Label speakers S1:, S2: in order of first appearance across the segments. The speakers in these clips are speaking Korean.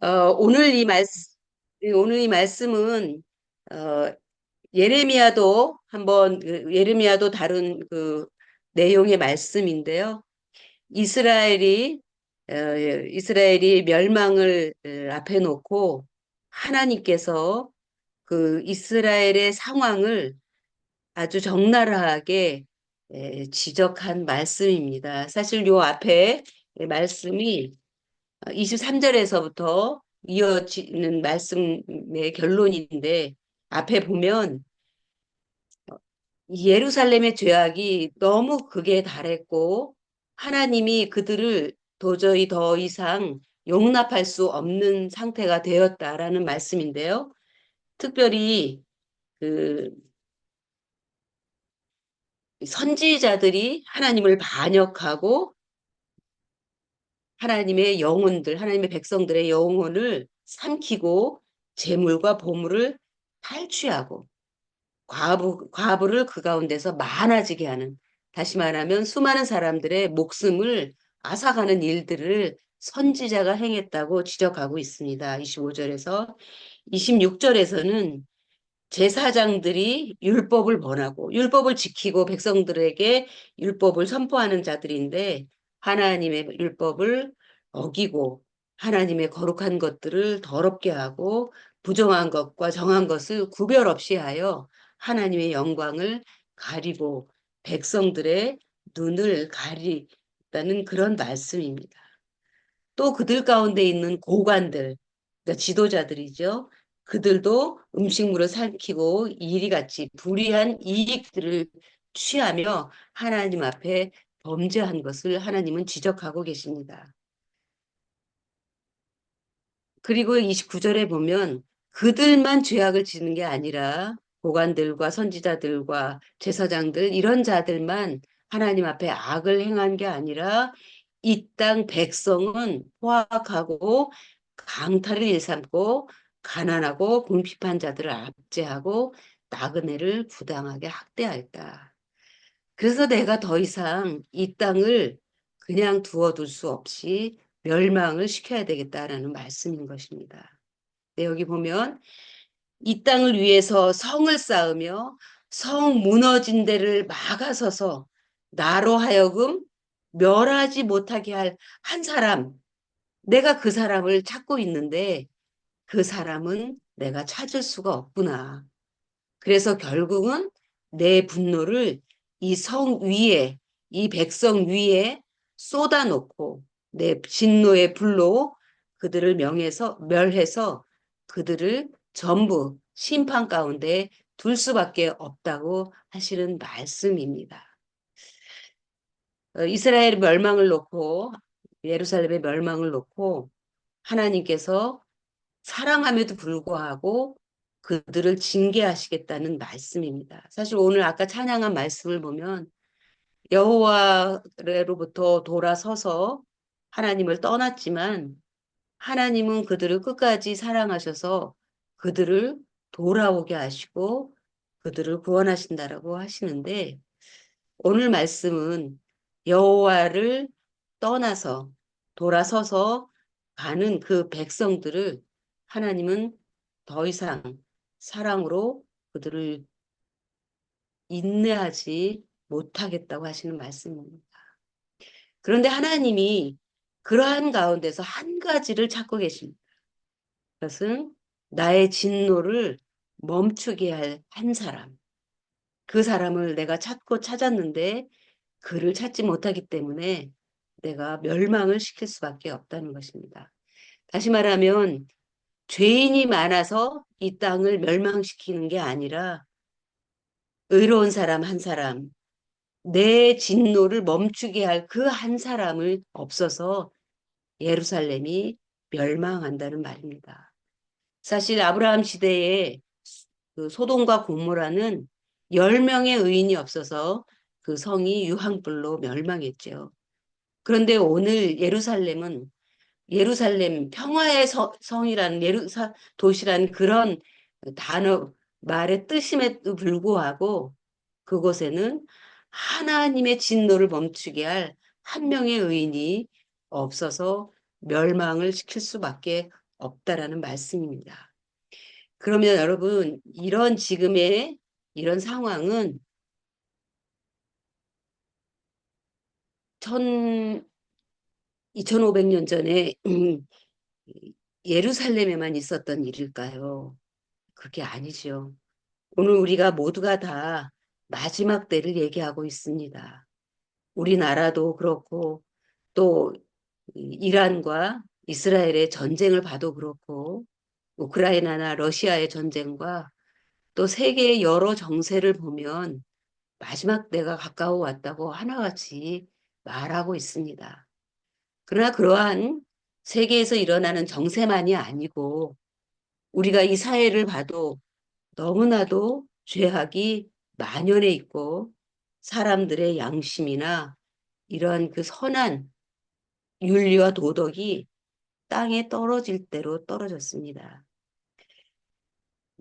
S1: 어, 오늘 이 말씀, 오늘 이 말씀은, 어, 예레미야도 한번, 그 예레미야도 다룬 그 내용의 말씀인데요. 이스라엘이, 어, 이스라엘이 멸망을 어, 앞에 놓고 하나님께서 그 이스라엘의 상황을 아주 적나라하게 에, 지적한 말씀입니다. 사실 요 앞에 말씀이 23절에서부터 이어지는 말씀의 결론인데 앞에 보면 예루살렘의 죄악이 너무 극에 달했고 하나님이 그들을 도저히 더 이상 용납할 수 없는 상태가 되었다라는 말씀인데요. 특별히 그 선지자들이 하나님을 반역하고 하나님의 영혼들, 하나님의 백성들의 영혼을 삼키고 재물과 보물을 탈취하고 과부, 과부를 그 가운데서 많아지게 하는 다시 말하면 수많은 사람들의 목숨을 앗아가는 일들을 선지자가 행했다고 지적하고 있습니다. 25절에서 26절에서는 제사장들이 율법을 번하고 율법을 지키고 백성들에게 율법을 선포하는 자들인데 하나님의 율법을 어기고 하나님의 거룩한 것들을 더럽게 하고 부정한 것과 정한 것을 구별 없이 하여 하나님의 영광을 가리고 백성들의 눈을 가리다는 그런 말씀입니다. 또 그들 가운데 있는 고관들, 그러니까 지도자들이죠. 그들도 음식물을 삼키고 이리같이 불의한 이익들을 취하며 하나님 앞에 범죄한 것을 하나님은 지적하고 계십니다. 그리고 29절에 보면 그들만 죄악을 지는 게 아니라 고관들과 선지자들과 제사장들 이런 자들만 하나님 앞에 악을 행한 게 아니라 이 땅 백성은 포악하고 강탈을 일삼고 가난하고 궁핍한 자들을 압제하고 나그네를 부당하게 학대하였다. 그래서 내가 더 이상 이 땅을 그냥 두어둘 수 없이 멸망을 시켜야 되겠다라는 말씀인 것입니다. 네, 여기 보면 이 땅을 위해서 성을 쌓으며 성 무너진 데를 막아서서 나로 하여금 멸하지 못하게 할 한 사람, 내가 그 사람을 찾고 있는데 그 사람은 내가 찾을 수가 없구나. 그래서 결국은 내 분노를 이 성 위에, 이 백성 위에 쏟아놓고 내 진노의 불로 그들을 명해서 멸해서 그들을 전부 심판 가운데 둘 수밖에 없다고 하시는 말씀입니다. 어, 이스라엘 멸망을 놓고 예루살렘의 멸망을 놓고 하나님께서 사랑함에도 불구하고 그들을 징계하시겠다는 말씀입니다. 사실 오늘 아까 찬양한 말씀을 보면 여호와로부터 돌아서서 하나님을 떠났지만 하나님은 그들을 끝까지 사랑하셔서 그들을 돌아오게 하시고 그들을 구원하신다라고 하시는데 오늘 말씀은 여호와를 떠나서 돌아서서 가는 그 백성들을 하나님은 더 이상 사랑으로 그들을 인내하지 못하겠다고 하시는 말씀입니다. 그런데 하나님이 그러한 가운데서 한 가지를 찾고 계십니다. 그것은 나의 진노를 멈추게 할 한 사람. 그 사람을 내가 찾고 찾았는데 그를 찾지 못하기 때문에 내가 멸망을 시킬 수밖에 없다는 것입니다. 다시 말하면 죄인이 많아서 이 땅을 멸망시키는 게 아니라 의로운 사람 한 사람, 내 진노를 멈추게 할 그 한 사람을 없어서 예루살렘이 멸망한다는 말입니다. 사실 아브라함 시대에 그 소돔과 고모라는 10명의 의인이 없어서 그 성이 유황불로 멸망했죠. 그런데 오늘 예루살렘은 예루살렘 평화의 서, 성이라는 예루사 도시라는 그런 단어 말의 뜻임에도 불구하고 그곳에는 하나님의 진노를 멈추게 할 한 명의 의인이 없어서 멸망을 시킬 수밖에 없다라는 말씀입니다. 그러면 여러분 이런 지금의 이런 상황은 천 2500년 전에 예루살렘에만 있었던 일일까요? 그게 아니죠. 오늘 우리가 모두가 다 마지막 때를 얘기하고 있습니다. 우리나라도 그렇고 또 이란과 이스라엘의 전쟁을 봐도 그렇고 우크라이나나 러시아의 전쟁과 또 세계의 여러 정세를 보면 마지막 때가 가까워 왔다고 하나같이 말하고 있습니다. 그러나 그러한 세계에서 일어나는 정세만이 아니고 우리가 이 사회를 봐도 너무나도 죄악이 만연해 있고 사람들의 양심이나 이러한 그 선한 윤리와 도덕이 땅에 떨어질 대로 떨어졌습니다.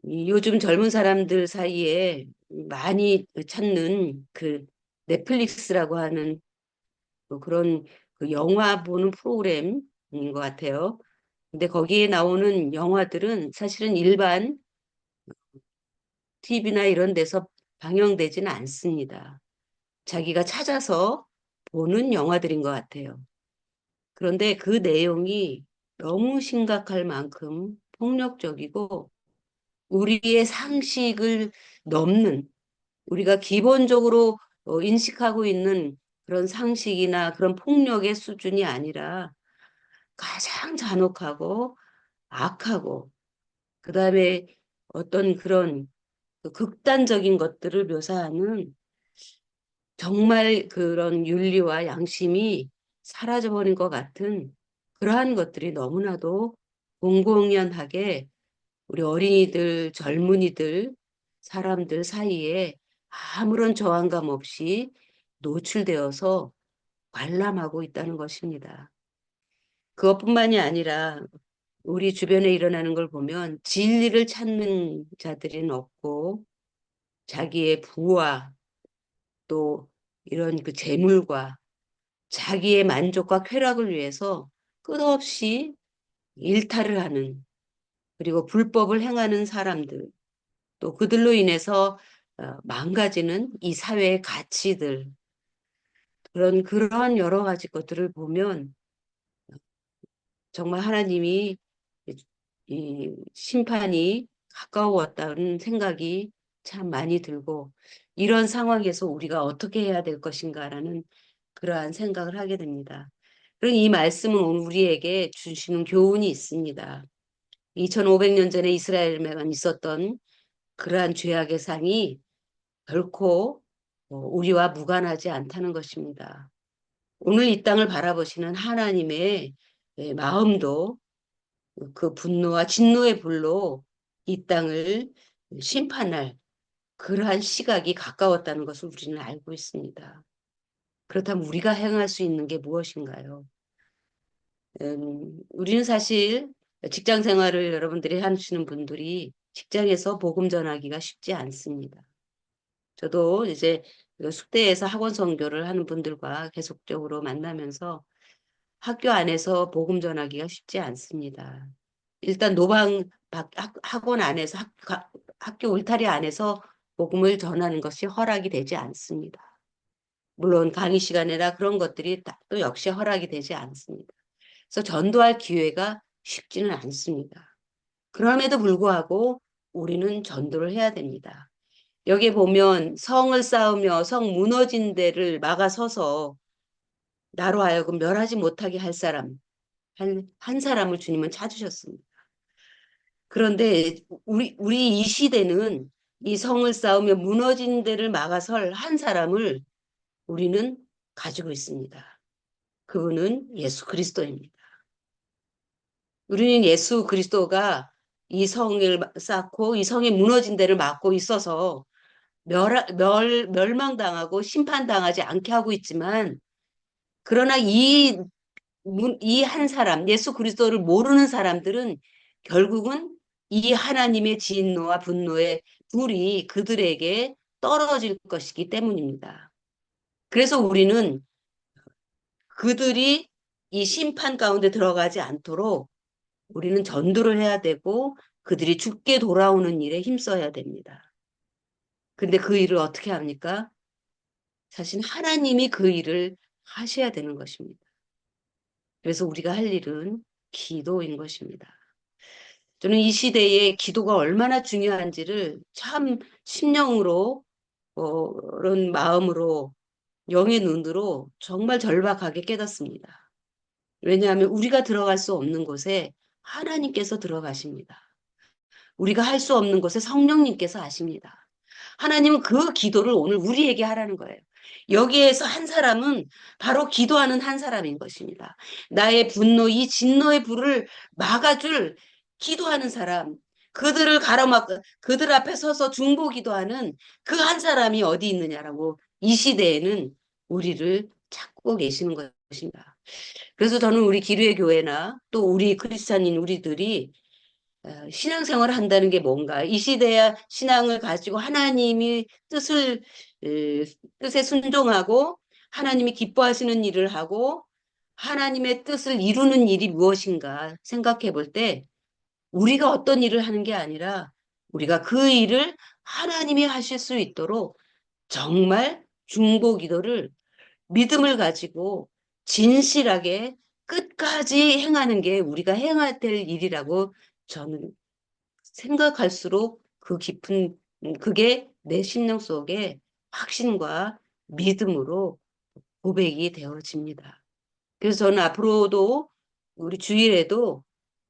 S1: 요즘 젊은 사람들 사이에 많이 찾는 그 넷플릭스라고 하는 뭐 그런 그 영화 보는 프로그램인 것 같아요. 근데 거기에 나오는 영화들은 사실은 일반 TV나 이런 데서 방영되지는 않습니다. 자기가 찾아서 보는 영화들인 것 같아요. 그런데 그 내용이 너무 심각할 만큼 폭력적이고 우리의 상식을 넘는 우리가 기본적으로 어, 인식하고 있는 그런 상식이나 그런 폭력의 수준이 아니라 가장 잔혹하고 악하고 그 다음에 어떤 그런 그 극단적인 것들을 묘사하는 정말 그런 윤리와 양심이 사라져버린 것 같은 그러한 것들이 너무나도 공공연하게 우리 어린이들, 젊은이들, 사람들 사이에 아무런 저항감 없이 노출되어서 관람하고 있다는 것입니다. 그것뿐만이 아니라 우리 주변에 일어나는 걸 보면 진리를 찾는 자들은 없고 자기의 부와 또 이런 그 재물과 자기의 만족과 쾌락을 위해서 끝없이 일탈을 하는 그리고 불법을 행하는 사람들 또 그들로 인해서 어, 망가지는 이 사회의 가치들 그런 그런 여러 가지 것들을 보면 정말 하나님이 이 심판이 가까웠다는 생각이 참 많이 들고 이런 상황에서 우리가 어떻게 해야 될 것인가라는 그러한 생각을 하게 됩니다. 그럼 이 말씀은 우리에게 주시는 교훈이 있습니다. 2500년 전에 이스라엘에만 있었던 그러한 죄악의 상이 결코 어, 우리와 무관하지 않다는 것입니다. 오늘 이 땅을 바라보시는 하나님의 예, 마음도 그 분노와 진노의 불로 이 땅을 심판할 그러한 시각이 가까웠다는 것을 우리는 알고 있습니다. 그렇다면 우리가 행할 수 있는 게 무엇인가요? 음, 우리는 사실 직장 생활을 여러분들이 하시는 분들이 직장에서 복음 전하기가 쉽지 않습니다. 저도 이제 그 숙대에서 학원 선교를 하는 분들과 계속적으로 만나면서 학교 안에서 복음 전하기가 쉽지 않습니다. 일단 노방 학원 안에서 학, 학교 울타리 안에서 복음을 전하는 것이 허락이 되지 않습니다. 물론 강의 시간이나 그런 것들이 또 역시 허락이 되지 않습니다. 그래서 전도할 기회가 쉽지는 않습니다. 그럼에도 불구하고 우리는 전도를 해야 됩니다. 여기 보면 성을 쌓으며 성 무너진 데를 막아서서 나로 하여금 멸하지 못하게 할 사람, 한, 한 사람을 주님은 찾으셨습니다. 그런데 우리, 우리 이 시대는 이 성을 쌓으며 무너진 데를 막아설 한 사람을 우리는 가지고 있습니다. 그분은 예수 그리스도입니다. 우리는 예수 그리스도가 이 성을 쌓고 이 성이 무너진 데를 막고 있어서 멸, 멸, 멸망당하고 심판당하지 않게 하고 있지만 그러나 이 이 한 사람, 예수 그리스도를 모르는 사람들은 결국은 이 하나님의 진노와 분노의 불이 그들에게 떨어질 것이기 때문입니다. 그래서 우리는 그들이 이 심판 가운데 들어가지 않도록 우리는 전도를 해야 되고 그들이 죽게 돌아오는 일에 힘써야 됩니다. 근데 그 일을 어떻게 합니까? 사실 하나님이 그 일을 하셔야 되는 것입니다. 그래서 우리가 할 일은 기도인 것입니다. 저는 이 시대에 기도가 얼마나 중요한지를 참 심령으로 어, 그런 마음으로 영의 눈으로 정말 절박하게 깨닫습니다. 왜냐하면 우리가 들어갈 수 없는 곳에 하나님께서 들어가십니다. 우리가 할 수 없는 곳에 성령님께서 하십니다. 하나님은 그 기도를 오늘 우리에게 하라는 거예요. 여기에서 한 사람은 바로 기도하는 한 사람인 것입니다. 나의 분노, 이 진노의 불을 막아줄 기도하는 사람, 그들을 가로막, 그들 앞에 서서 중보 기도하는 그 한 사람이 어디 있느냐라고 이 시대에는 우리를 찾고 계시는 것입니다. 그래서 저는 우리 기류의 교회나 또 우리 크리스찬인 우리들이 어, 신앙생활을 한다는 게 뭔가? 이 시대의 신앙을 가지고 하나님이 뜻을 뜻에 순종하고 하나님이 기뻐하시는 일을 하고 하나님의 뜻을 이루는 일이 무엇인가 생각해 볼 때 우리가 어떤 일을 하는 게 아니라 우리가 그 일을 하나님이 하실 수 있도록 정말 중보 기도를 믿음을 가지고 진실하게 끝까지 행하는 게 우리가 행해야 될 일이라고 저는 생각할수록 그 깊은 그게 내 심령 속에 확신과 믿음으로 고백이 되어집니다. 그래서 저는 앞으로도 우리 주일에도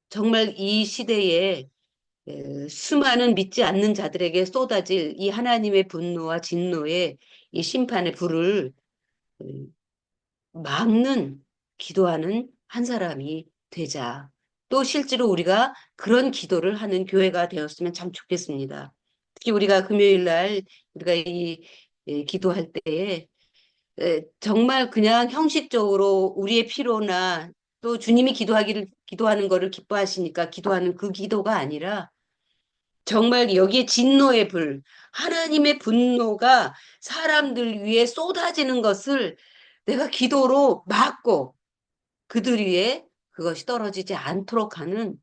S1: 정말 이 시대에 수많은 믿지 않는 자들에게 쏟아질 이 하나님의 분노와 진노의 이 심판의 불을 막는 기도하는 한 사람이 되자. 또 실제로 우리가 그런 기도를 하는 교회가 되었으면 참 좋겠습니다. 특히 우리가 금요일 날 우리가 이 예, 기도할 때에 정말 그냥 형식적으로 우리의 피로나 또 주님이 기도하기를 기도하는 것을 기뻐하시니까 기도하는 그 기도가 아니라 정말 여기에 진노의 불, 하나님의 분노가 사람들 위에 쏟아지는 것을 내가 기도로 막고 그들 위에 그것이 떨어지지 않도록 하는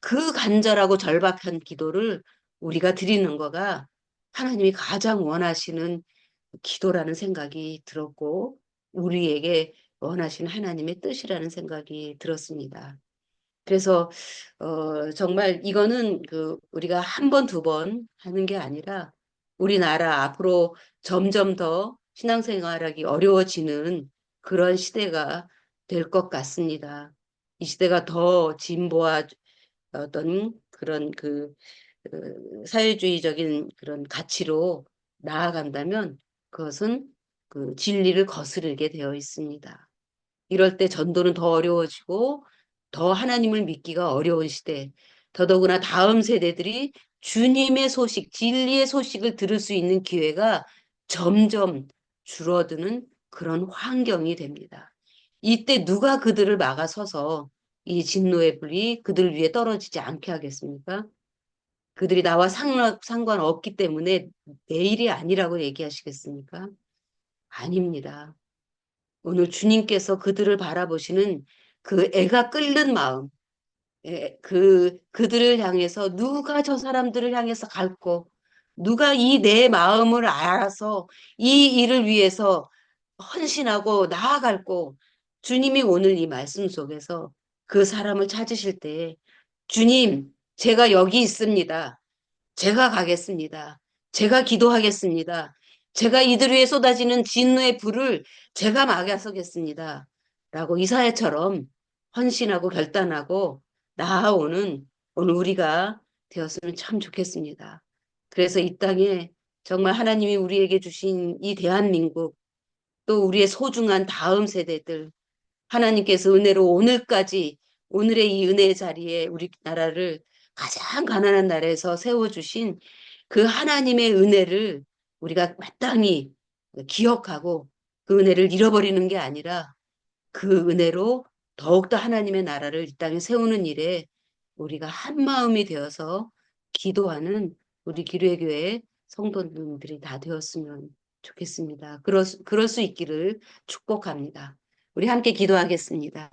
S1: 그 간절하고 절박한 기도를 우리가 드리는 거가 하나님이 가장 원하시는 기도라는 생각이 들었고 우리에게 원하시는 하나님의 뜻이라는 생각이 들었습니다. 그래서 어, 정말 이거는 그 우리가 한 번, 두번 하는 게 아니라 우리나라 앞으로 점점 더 신앙생활하기 어려워지는 그런 시대가 될 것 같습니다. 이 시대가 더 진보와 어떤 그런 그, 그 사회주의적인 그런 가치로 나아간다면 그것은 그 진리를 거스르게 되어 있습니다. 이럴 때 전도는 더 어려워지고 더 하나님을 믿기가 어려운 시대, 더더구나 다음 세대들이 주님의 소식, 진리의 소식을 들을 수 있는 기회가 점점 줄어드는 그런 환경이 됩니다. 이때 누가 그들을 막아서서 이 진노의 불이 그들 위에 떨어지지 않게 하겠습니까? 그들이 나와 상관, 상관없기 때문에 내일이 아니라고 얘기하시겠습니까? 아닙니다. 오늘 주님께서 그들을 바라보시는 그 애가 끓는 마음, 그, 그들을 향해서 누가 저 사람들을 향해서 갈고, 누가 이 내 마음을 알아서 이 일을 위해서 헌신하고 나아갈고, 주님이 오늘 이 말씀 속에서 그 사람을 찾으실 때, 주님, 제가 여기 있습니다. 제가 가겠습니다. 제가 기도하겠습니다. 제가 이들 위에 쏟아지는 진노의 불을 제가 막아서겠습니다. 라고 이사야처럼 헌신하고 결단하고 나아오는 오늘 우리가 되었으면 참 좋겠습니다. 그래서 이 땅에 정말 하나님이 우리에게 주신 이 대한민국 또 우리의 소중한 다음 세대들 하나님께서 은혜로 오늘까지 오늘의 이 은혜의 자리에 우리나라를 가장 가난한 나라에서 세워주신 그 하나님의 은혜를 우리가 마땅히 기억하고 그 은혜를 잃어버리는 게 아니라 그 은혜로 더욱더 하나님의 나라를 이 땅에 세우는 일에 우리가 한 마음이 되어서 기도하는 우리 기류의 교회 성도님들이 다 되었으면 좋겠습니다. 그럴 수, 그럴 수 있기를 축복합니다. 우리 함께 기도하겠습니다.